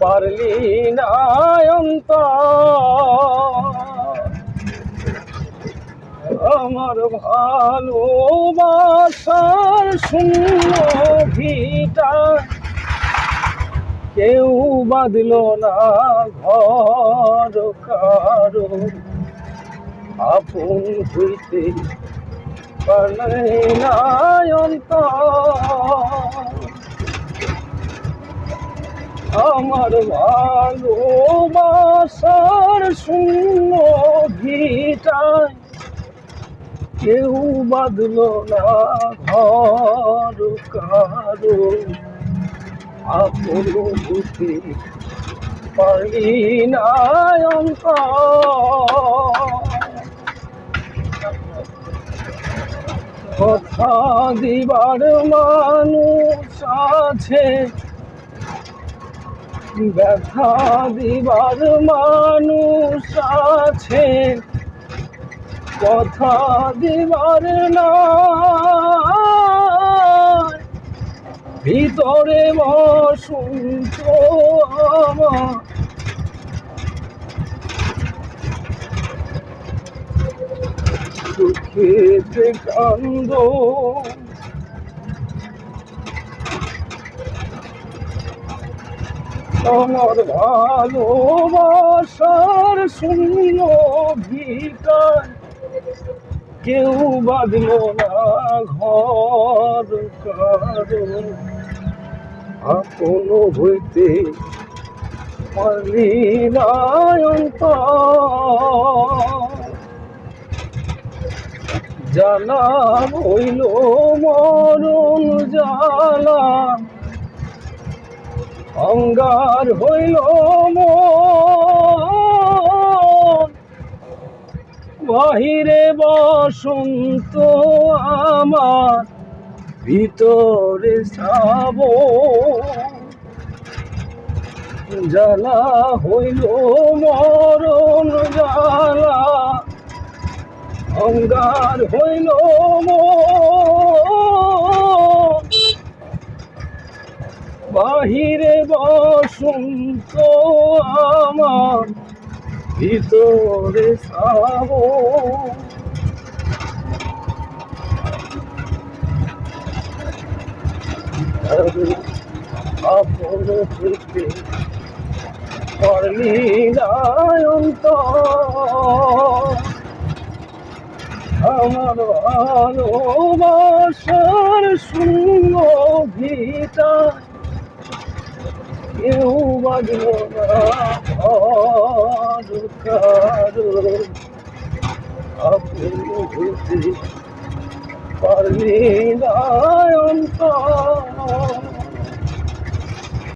পারলি না আমার ভালোবাসার শূন্য ভিটা কেউ বাঁধল না ঘর কারও। আপন হইতে পারলে না আমার ভালোবাসার শূন্য ভিটায় কেউ বাঁধল না ঘর কারও। আপন বুঝতে পারলি না কথা দিবার মানুষ আছে। ব্যথা দিবার মানুষ আছে। কথা দিবার না ভিতরে বসন্ত আমার। সুখেতে কান্দ আমার ভালোবাসার শূন্য ভিটায়। কেউ বাঁধল না ঘর কারও। আপন হইতে। জানা হইল মরণ জালা অঙ্গার হইল বাহিরে বসন্ত আমার ভিতরে সাব জ্বালা হইল মরণ জ্বালা। অঙ্গার হইল মন। বাহিরে বসন্ত আমার ভিতরে সাব আপন হইতে পারলি না অন্তর। আমার ভালোবাসার শূন্য يوم الغرام كارم أبوك فرمي لا ينقام